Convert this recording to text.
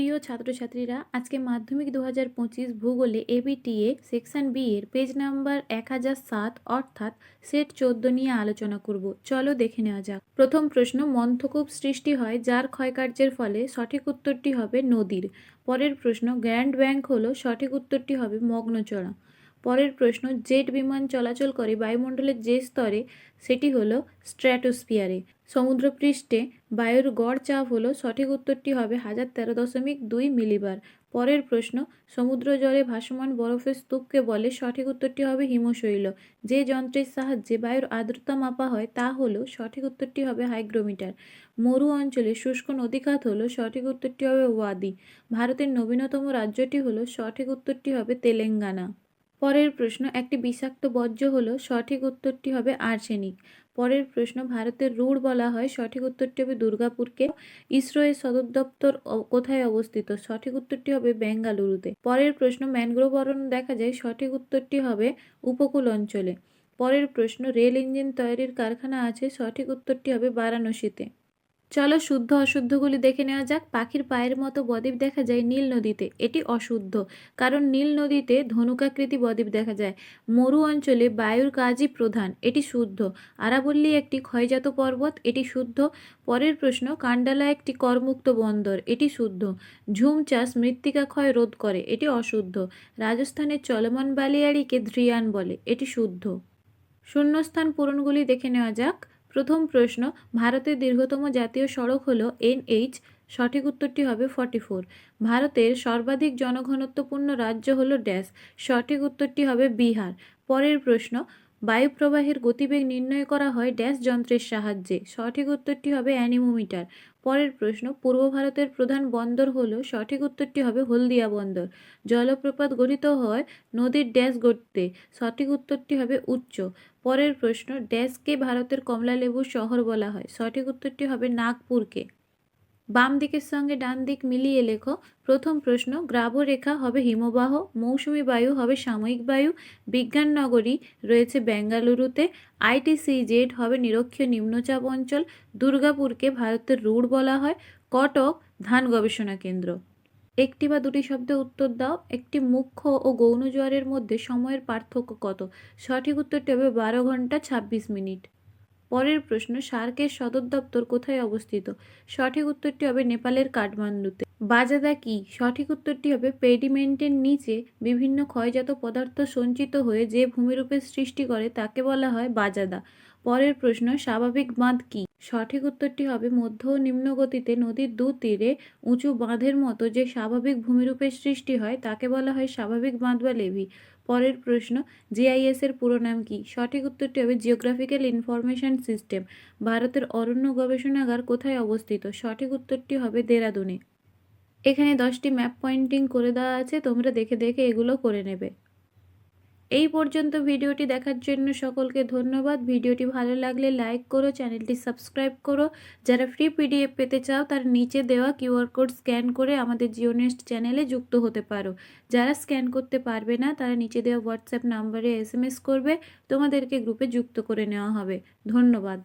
প্রিয় ছাত্রছাত্রীরা, আজকে মাধ্যমিক দু হাজার পঁচিশ ভূগোলে এবিটিএ সেকশন বি এর পেজ নাম্বার এক হাজার সাত অর্থাৎ সেট চোদ্দ নিয়ে আলোচনা করব। চলো দেখে নেওয়া যাক। প্রথম প্রশ্ন, মন্থকূপ সৃষ্টি হয় যার ক্ষয়কার্যের ফলে সঠিক উত্তরটি হবে নদীর। পরের প্রশ্ন, গ্র্যান্ড ব্যাংক হলো সঠিক উত্তরটি হবে মগ্নচড়া। পরের প্রশ্ন, জেট বিমান চলাচল করে বায়ুমণ্ডলের যে স্তরে, সেটি হলো স্ট্র্যাটোস্ফিয়ারে। সমুদ্রপৃষ্ঠে বায়ুর গড় চাপ হলো, সঠিক উত্তরটি হবে হাজার তেরো দশমিক দুই মিলিবার। পরের প্রশ্ন, সমুদ্র জলে ভাসমান বরফের স্তূপকে বলে সঠিক উত্তরটি হবে হিমশৈল। যে যন্ত্রের সাহায্যে বায়ুর আর্দ্রতা মাপা হয়, তা হলো সঠিক উত্তরটি হবে হাইগ্রোমিটার। মরু অঞ্চলে শুষ্ক নদীখাত হলো, সঠিক উত্তরটি হবে ওয়াদি। ভারতের নবীনতম রাজ্যটি হলো, সঠিক উত্তরটি হবে তেলেঙ্গানা। পরের প্রশ্ন, একটি বিষাক্ত বর্জ্য হলো, সঠিক উত্তরটি হবে আর্সেনিক। পরের প্রশ্ন, ভারতের রুড় বলা হয়, সঠিক উত্তরটি হবে দুর্গাপুরকে। ইসরো এর সদর দপ্তর কোথায় অবস্থিত? সঠিক উত্তরটি হবে বেঙ্গালুরুতে। পরের প্রশ্ন, ম্যানগ্রোভ অরণ্য দেখা যায়, সঠিক উত্তরটি হবে উপকূল অঞ্চলে। পরের প্রশ্ন, রেল ইঞ্জিন তৈরির কারখানা আছে, সঠিক উত্তরটি হবে বারাণসীতে। চলো শুদ্ধ অশুদ্ধগুলি দেখে নেওয়া যাক। পাখির পায়ের মতো বদ্বীপ দেখা যায় নীল নদীতে। এটি অশুদ্ধ, কারণ নীল নদীতে ধনুকাকৃতি বদ্বীপ দেখা যায়। মরু অঞ্চলে বায়ুর কাজই প্রধান, এটি শুদ্ধ। আরাবল্লী একটি ক্ষয়জাত পর্বত, এটি শুদ্ধ। পরের প্রশ্ন, কান্ডালা একটি করমুক্ত বন্দর, এটি শুদ্ধ। ঝুম চাষ মৃত্তিকা ক্ষয় রোধ করে, এটি অশুদ্ধ। রাজস্থানের চলমান বালিয়াড়িকে ধ্রিয়ান বলে, এটি শুদ্ধ। শূন্যস্থান পূরণগুলি দেখে নেওয়া যাক। প্রথম প্রশ্ন, ভারতের দীর্ঘতম জাতীয় সড়ক হল এনএইচ, সঠিক উত্তরটি হবে ফর্টি ফোর। ভারতের সর্বাধিক জনঘনত্বপূর্ণ রাজ্য হল ড্যাশ, সঠিক উত্তরটি হবে বিহার। পরের প্রশ্ন বায়ুপ্রবাহের গতিবেগ নির্ণয় করা হয় ড্যাশ যন্ত্রের সাহায্যে। সঠিক উত্তরটি হবে অ্যানিমোমিটার। পরের প্রশ্ন, পূর্ব ভারতের প্রধান বন্দর হলো, সঠিক উত্তরটি হবে হলদিয়া বন্দর। জলপ্রপাত গঠিত হয় নদীর ড্যাশ গড়তে, সঠিক উত্তরটি হবে উচ্চ। পরের প্রশ্ন, ড্যাশকে ভারতের কমলালেবুর শহর বলা হয়, সঠিক উত্তরটি হবে নাগপুরকে। বাম দিকের সঙ্গে ডান দিক মিলিয়ে লেখো। প্রথম প্রশ্ন, গ্রাবরেখা হবে হিমবাহ, মৌসুমী বায়ু হবে সাময়িক বায়ু, বিজ্ঞান নগরী রয়েছে বেঙ্গালুরুতে আইটিসি জেড হবে নিরক্ষীয় নিম্নচাপ অঞ্চল, দুর্গাপুরকে ভারতের রুড় বলা হয়, কটক ধান গবেষণা কেন্দ্র। একটি বা দুটি শব্দে উত্তর দাও, একটি মুখ্য ও গৌণ জোয়ারের মধ্যে সময়ের পার্থক্য কত? সঠিক উত্তরটি হবে বারো ঘণ্টা ছাব্বিশ মিনিট। পরের প্রশ্ন সার্কের সদর দপ্তর কোথায় অবস্থিত? সঠিক উত্তরটি হবে নেপালের কাঠমান্ডুতে। বাজাদা কি? সঠিক উত্তরটি হবে পেডিমেন্টের নিচে। বিভিন্ন ক্ষয়জাত পদার্থ সঞ্চিত হয়ে যে ভূমিরূপের সৃষ্টি করে, তাকে বলা হয় বাজাদা। পরের প্রশ্ন, স্বাভাবিক বাঁধ কি? সঠিক উত্তরটি হবে মধ্য ও নিম্ন গতিতে নদীর দু তীরে উঁচু বাঁধের মতো যে স্বাভাবিক ভূমিরূপের সৃষ্টি হয়, তাকে বলা হয় স্বাভাবিক বাঁধ বা লেভি। পরের প্রশ্ন, জিআইএস এর পুরো নাম কি? সঠিক উত্তরটি হবে জিওগ্রাফিক্যাল ইনফরমেশন সিস্টেম। ভারতের অরণ্য গবেষণাগার কোথায় অবস্থিত? সঠিক উত্তরটি হবে দেরাদুনে। এখানে দশটি ম্যাপ পয়েন্টিং করে দেওয়া আছে, তোমরা দেখে দেখে এগুলো করে নেবে। এই পর্যন্ত ভিডিওটি দেখার জন্য সকলকে ধন্যবাদ। ভিডিওটি ভালো লাগলে লাইক করো, চ্যানেলটি সাবস্ক্রাইব করো। যারা ফ্রি পিডিএফ পেতে চাও, তার নিচে দেওয়া কিউআর কোড স্ক্যান করে আমাদের জিওনেস্ট চ্যানেলে যুক্ত হতে পারো। যারা স্ক্যান করতে পারবে না, তারা নিচে দেওয়া হোয়াটসঅ্যাপ নাম্বারে এস করবে। তোমাদেরকে গ্রুপে যুক্ত করে নেওয়া হবে। ধন্যবাদ।